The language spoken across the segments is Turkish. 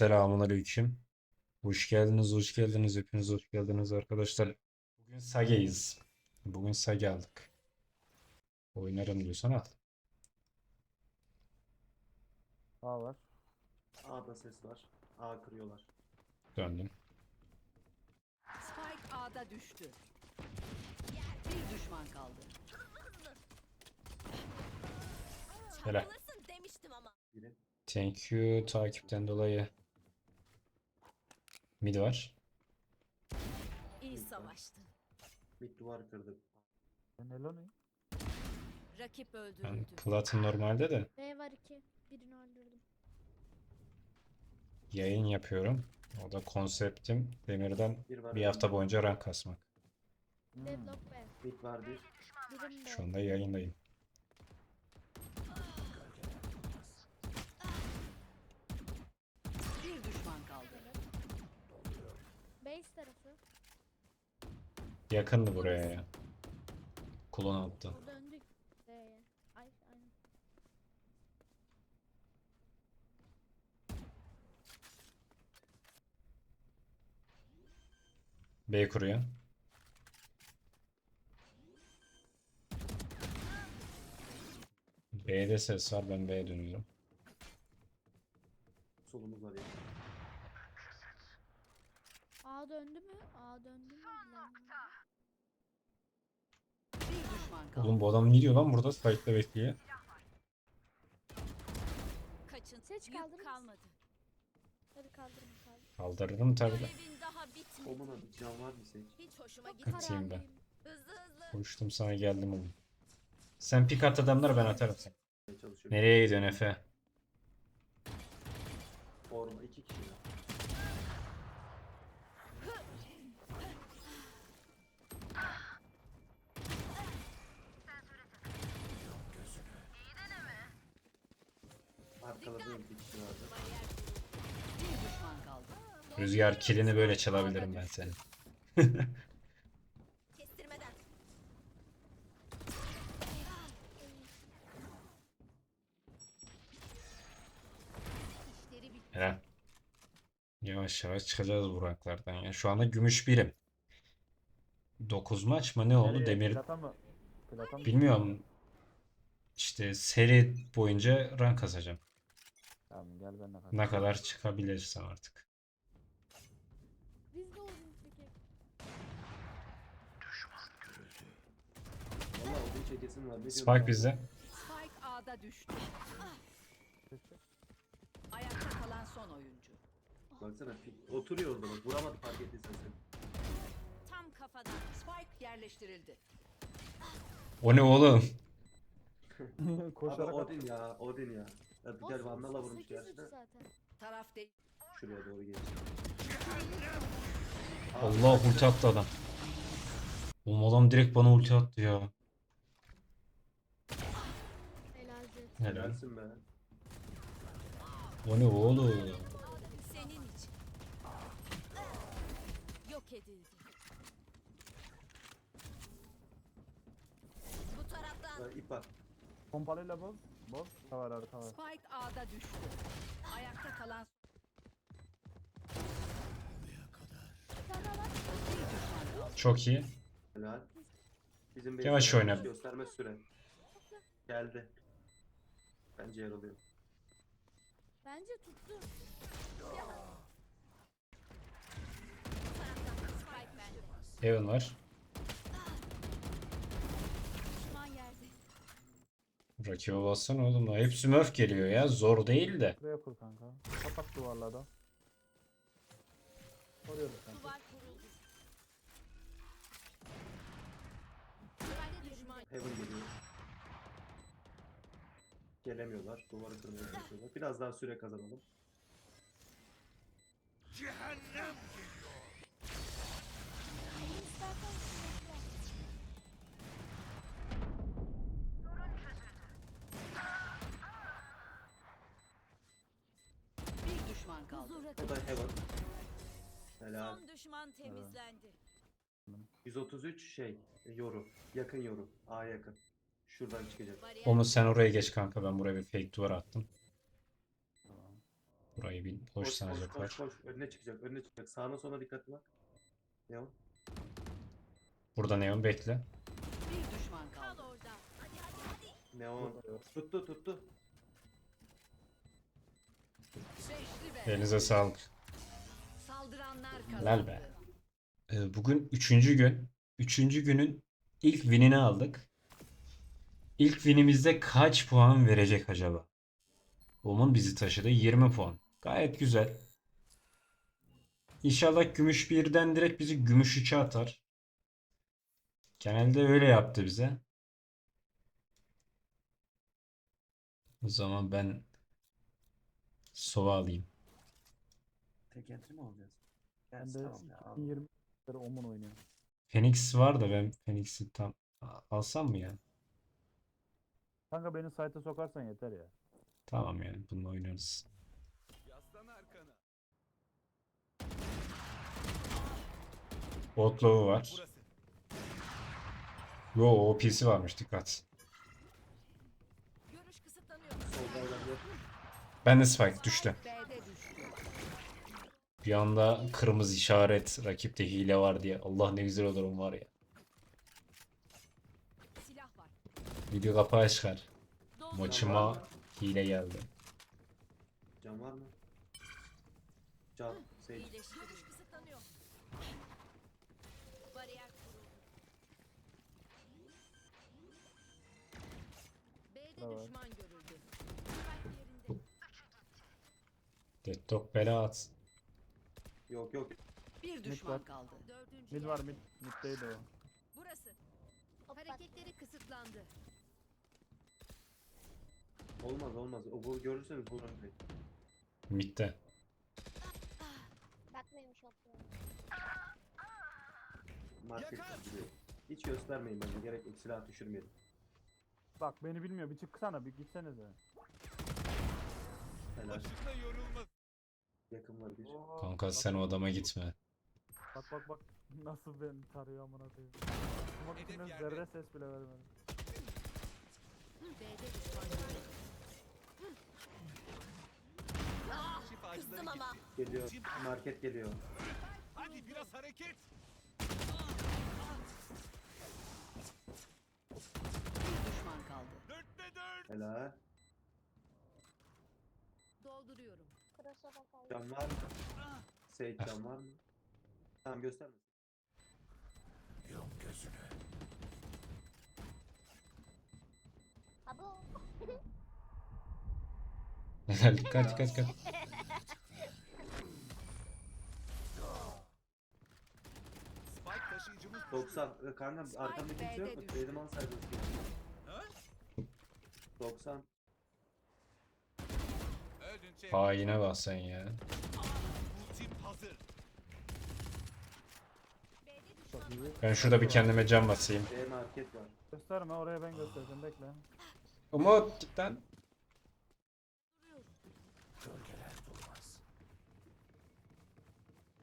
Selamun aleyküm. Hoş geldiniz, hoş geldiniz. Hepiniz hoş geldiniz arkadaşlar. Bugün Sage'yiz. Bugün Sage aldık. Oynarım diyorsan al. A var. A'da ses var. A kırıyorlar. Döndüm. Spike A'da düştü. Bir düşman kaldı. Helal. Alırsın demiştim ama. Biri. Thank you takipten dolayı. Mid var. İyi savaştın. Mid duvar kırdı. Ben Eloni. Rakip Ben öldürüldü. platın normalde de B var iki. Birini öldürdüm. yayın yapıyorum. O da konseptim Demir'den Bir var. bir hafta boyunca rank kasmak. Hmm. Deadlock B. Mid var bir. Birim B. Şu anda yayındayım. Bir düşman kaldı. Base tarafı. Yakındı buraya ya. Kulon attı. Döndük B'ye. Ay aynen. B kuruyor. B'de ses var ben B'ye dönüyorum. Solumuz var ya. A döndü mü? A döndü mü? Oğlum bu adam ne diyor lan burada site'de bekliyor. Kaçın. Seç Yük kaldırır kalmadı. Hadi kaldırın kaldır. Kaldırırım tabii de. Görevin daha bitmedi. Omuna bir can var mı seç? Hiç hoşuma Çok gitmedi. Atayım ben. Hızlı hızlı. Koştum sana geldim oğlum. Sen pik at adamları ben atarım seni. Çalışıyor. Nereye gidiyorsun Efe? Forma iki kişi. var. Arkaladığım bir kişi vardı. Bir düşman kaldı. Rüzgar kilini böyle çalabilirim ben seni. Kestirmeden. Helal. Yavaş yavaş çıkacağız bu ranklardan ya. Şu anda gümüş birim. 9 maç mı ne oldu? Demir Plata mı? Plata mı? bilmiyorum. İşte seri boyunca rank kasacağım. Tamam gel ben de Ne kadar çıkabilirsem artık. Biz de olduk peki. Valla odun çekesin var. Ne diyorsun Spike sen? bizde. Spike A'da düştü. Ayakta kalan son oyuncu. Baksana fi- oturuyor orada bak. Vuramadı fark ettiysen sen. Tam kafadan. Spike yerleştirildi. O ne oğlum? Abi Koşarak. Odin ya. Odin ya. Hadi gel Olsun, Vandal'a vurmuş 8-3 gerçekten. zaten. Taraf değil. Şuraya doğru geç. Allah ulti attı adam. Oğlum adam direkt bana ulti attı ya. Helal. Helalsin be. O ne oğlum? Senin için. Yok edildi. Bu taraftan. Ha, ip var. Pompalıyla boz. Boz. Var arka var. Spike A'da düştü. Ayakta kalan Bir bir. Çok iyi. Helal. Bizim Yavaş base'e oyna. Gösterme süre. Geldi. Bence yer alıyor. Bence tuttu. Heaven var. Düşman yerde. Rakibe bassana oğlum. Hep smurf geliyor ya. Zor değil de. Buraya kur kanka. Kapat duvarlarda. Koruyoruz kanka. Duvar kuruldu. Bende düşman. Heaven geliyor. Gelemiyorlar. Duvarı kırmaya çalışıyorlar. Biraz daha süre kazanalım. İstersen bekle. O da Heaven. Helal. Son düşman temizlendi. 133 şey. Yoru. Yakın yoru. A yakın. Şuradan çıkacak. Bariyer Onu sen oraya geç kanka. Ben buraya bir fake duvar attım. Tamam. Burayı bir Koş boş koş koş sanacaklar. koş. Önüne çıkacak. Önüne çıkacak. Sağına sola dikkatli bak. Ne o? Burada Neon bekle. Bir düşman Kal kaldı. orada. Hadi hadi hadi. Ne o? Tuttu tuttu. Beşli ve Elinize sağlık. saldıranlar Helal be. Ee, Bugün üçüncü gün. Üçüncü günün ilk winini aldık. İlk winimizde kaç puan verecek acaba? Omun bizi taşıdı 20 puan. Gayet güzel. İnşallah gümüş birden direkt bizi gümüş 3'e atar. Genelde öyle yaptı bize. O zaman ben sova alayım. Tek entry mi alacağız? Ben Gerçi de tamam ya. al. 20 lira Omun oynuyorum. Phoenix var da ben Phoenix'i tam alsam mı ya? Kanka beni site'e sokarsan yeter ya. Tamam yani bununla oynarız. Outlaw'u var. Yo OP'si varmış dikkat. Görüş kısıtlanıyor. Solda olabilir. Ben de Spike düştü. Bir anda kırmızı işaret rakipte hile var diye. Allah ne güzel olurum var ya. Silah var. Video kapağı çıkar. Maçıma hile geldi. Can var mı? Can. Sage. İyileşti. Görüş kısıtlanıyor. Bariyer kuruldu. B'de Ne var? düşman görüldü. Spike yerinde. Deadlock bela at. Yok yok. Bir düşman var. kaldı. Dördüncü Mid var yerde. mid. Middeydi o. Burası. Hareketleri kısıtlandı. Olmaz olmaz. O bu görürseniz vurun direkt. Mid'de. Bakmayayım şapkaya. Market gibi. Hiç göstermeyin bence. Gerek yok. Silah düşürmeyelim. Bak beni bilmiyor. Bir çıksana bir gitsenize. Helal. Yakın var bir. Kanka Bak- sen o adama gitme. Bak bak bak. Nasıl beni tarıyor amına koyayım. Ama içinden zerre ses bile vermedi. B'de düşman görüldü. Kızdım ama. Geliyor. Market geliyor. Hadi biraz hareket. Bir düşman kaldı. Dörtte dört. Helal. Dolduruyorum. Cross'a bakalım. Can var mı? Sage can var mı? Tamam gösterme. Abo. Helal dikkat dikkat dikkat. Spike taşıyıcımız 90. Ee, Kanka arkamda kimse yok mu? B'de düştü. Eleman saydınız. 90. Haine bak sen ya. Ben şurada bir kendime can basayım. Gösterme oraya ben göstereceğim bekle. Umut lan.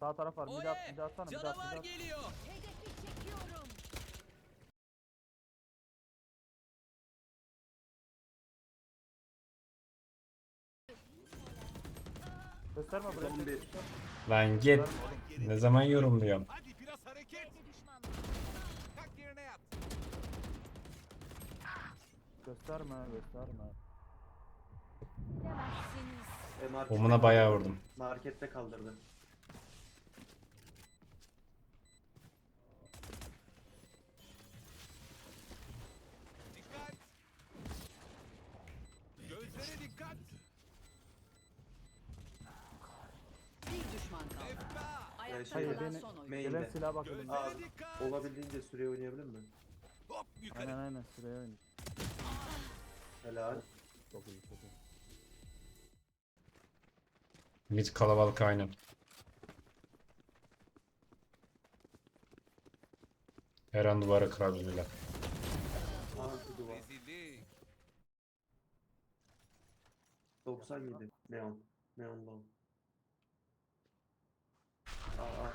Sağ taraf var. Bir daha bir daha atsana bir daha bir daha. Gösterme buraya. Son bir. Lan git. Ne zaman yorumluyorum? Hadi biraz hareket. Kalk yerine yat. Gösterme gösterme. E, markette Omuna bayağı vurdum. Markette kaldırdı. Dikkat. Gözlere dikkat. Bir düşman kaldı. Efka. Ayakta Hayır, kalan beni- son oyun. Gelen silah bak elimde. Aa, Gözlere dikkat. olabildiğince süre oynayabilir mi? Hop yukarı. Aynen aynen sıraya oynuyor. Helal. Çok iyi çok iyi. Mid kalabalık aynen. Her an duvara kırabilirler. Şu duvar. Rezillik. 97. Neon. Neon low. Aa, aa.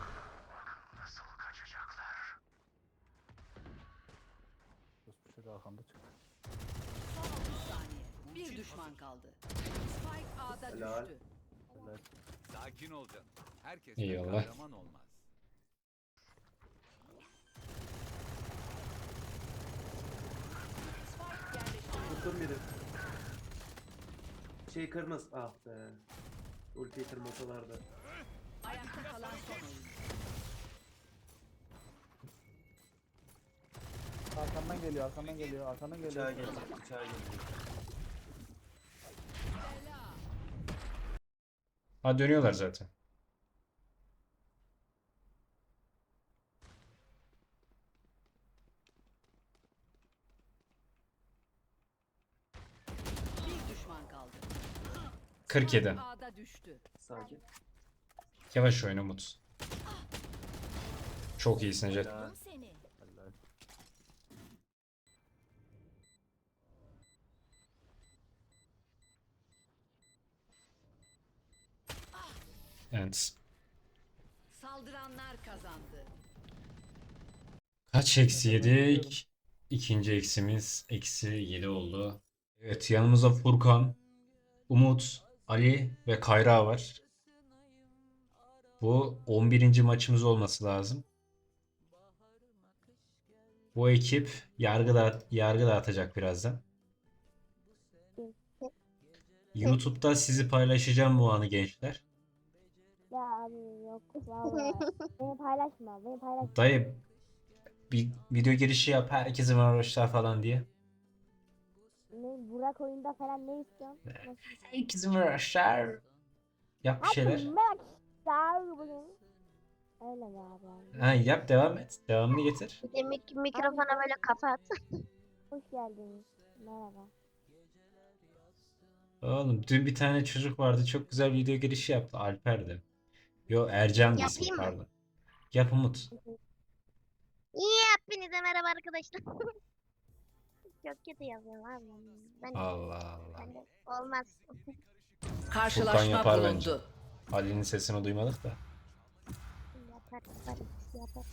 Bir arkamda çıktı. Son 30 saniye. Bir düşman kaldı. Spike A'da Helal. düştü. kardeş. Sakin ol canım. Herkes Eyvallah. kahraman olmaz. Spike yerleştirildi. Tuttum biri. Şey kırmızı. Ah be. Ultiyi kırmasalardı. Ayakta kalan son oyuncu. Arkamdan geliyor, arkamdan geliyor, arkamdan geliyor. Bıçağa gelecek. Bıçağa gelecek. Ha dönüyorlar zaten. Bir düşman kaldı. 47. A'da düştü. Sakin. Yavaş oyna Umut. Çok iyisin Jet. Helal. Evet. Saldıranlar kazandı. Kaç eksi yedik? İkinci eksimiz eksi 7 oldu. Evet yanımızda Furkan, Umut, Ali ve Kayra var. Bu 11. maçımız olması lazım. Bu ekip yargı da yargı dağıtacak birazdan. YouTube'da sizi paylaşacağım bu anı gençler. Abi yok beni paylaşma, beni paylaşma. Dayı bir video girişi yap herkese merhabalar falan diye. Ne, Burak oyunda falan ne istiyorsun? Herkese merhabalar. Yap bir şeyler. Max Star bugün. Öyle mi abi? Ha, yap devam et. Devamını getir. Bir de mik- mikrofona böyle kafa at. Hoş geldiniz. Merhaba. Oğlum dün bir tane çocuk vardı çok güzel video girişi yaptı. Alper'di. Yo Ercan ismi Yapayım mı? pardon. Yap Umut. İyi hepinize merhaba arkadaşlar. Çok kötü yazıyorum abi. Ben, Allah Allah. ben de olmaz. Karşılaşma yapar bence. bulundu. Ali'nin sesini duymadık da. yapar, yapar, yapar.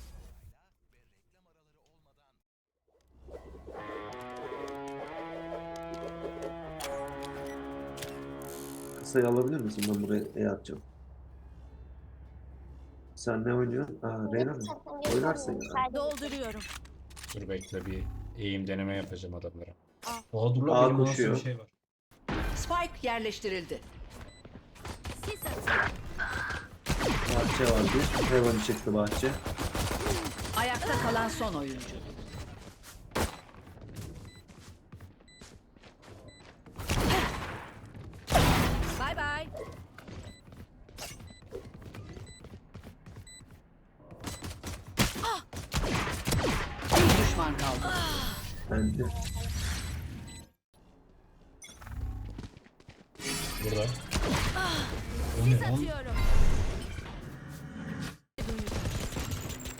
Kısayı alabilir misin? Ben buraya E atacağım. Sen ne oynuyorsun? Aa, Reyna mı? Oynarsın ya. Dolduruyorum. Dur bekle bir eğim deneme yapacağım adamlara. Oha dur Aa, lan benim nasıl bir şey var. Spike yerleştirildi. Sis. Bahçe var bir. Heaven çıktı bahçe. Ayakta kalan son oyuncu. Bence. Burada. Atıyorum.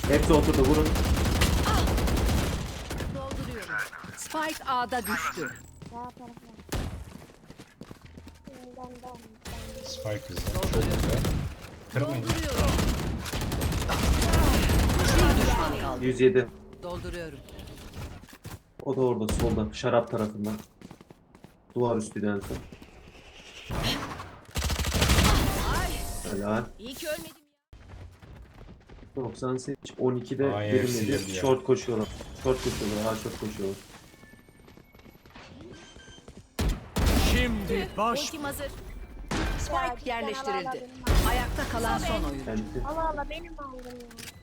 Hepsi oturdu vurun. Dolduruyorum. Spike A'da düştü. Sağ tarafına. Ben de Spike bizde. Çok güzel. Kırmayın. Dolduruyorum. Bir düşman kaldı. 107. Dolduruyorum. O da orada solda. Şarap tarafında. Duvar üstü en son. Helal. İyi ki ölmedim ya. 98. 12'de Ay, birim hepsi yedi. girdi ya. Short koşuyorlar. Short koşuyorlar. Ha short koşuyorlar. Şimdi Ultim hazır. Spike yerleştirildi. Ayakta kalan son oyuncu. Kendi. Allah Allah benim aldım ya.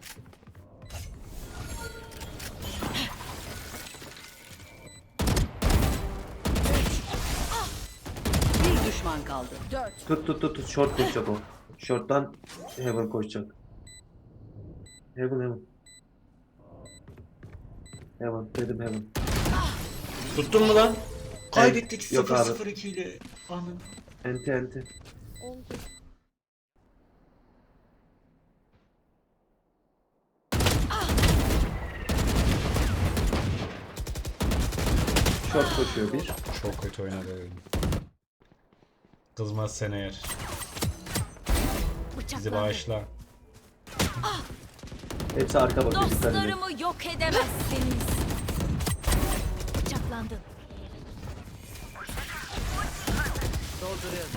Düşman kaldı. Dört. Tut tut tut tut. Short koşacak o. Short'tan Heaven koşacak. Heaven Heaven. Heaven dedim Heaven. Tuttun mu lan? Kaybettik Yok abi. 0-0-2 ile. Anın. Enti enti. en Short koşuyor bir. Çok kötü oynadı. Kızmaz sen eğer. Bizi bağışla. Hepsi arka bakıyor. edin. Dostlarımı yok edemezsiniz. Bıçaklandın. Dolduruyorum.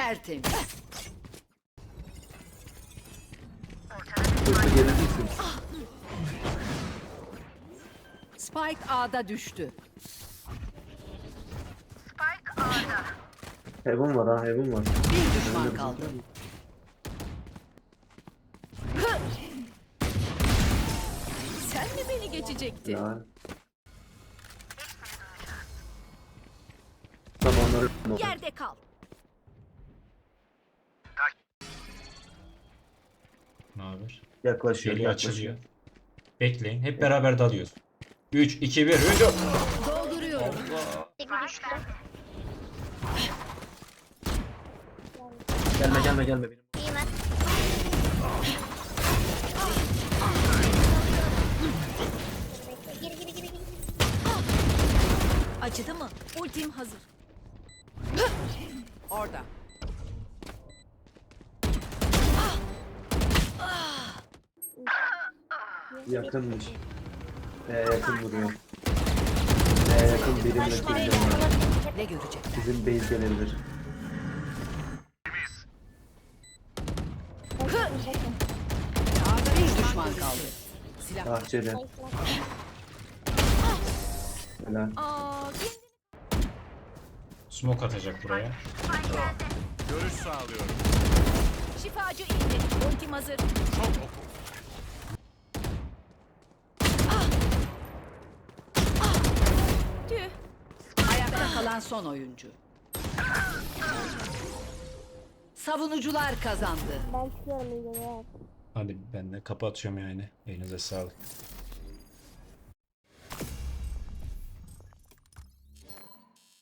Tertemiz. Hızlı gelir misin? Spike A'da düştü. Heaven var ha Heaven var. Bir düşman kaldı. Sen mi beni geçecektin? Ya. Zamanları Yerde kal. Ne haber? yaklaşıyor. Geliyor yaklaşıyor. açılıyor. Bekleyin. Hep beraber dalıyoruz. 3, 2, 1. 3. Dolduruyorum. Bir düştü. Gelme gelme gelme benim. İyi ben. Bekle, Gir gir gir gir. Acıdı mı? Ultim hazır. Orada. Yakınmış. B yakın vuruyor. B yakın birimle kilitliyor. Ne görecekler? Bizim base gelebilir. Bir düşman kaldı. Silah Bahçede. Helal. Smoke atacak buraya. Görüş sağlıyorum. şifacı indi. Ultim hazır. Çok oku. Tüh. ayakta kalan son oyuncu. Savunucular kazandı. Ben çıkıyorum iyi geceler. Hadi ben de kapatıyorum yani. Elinize sağlık.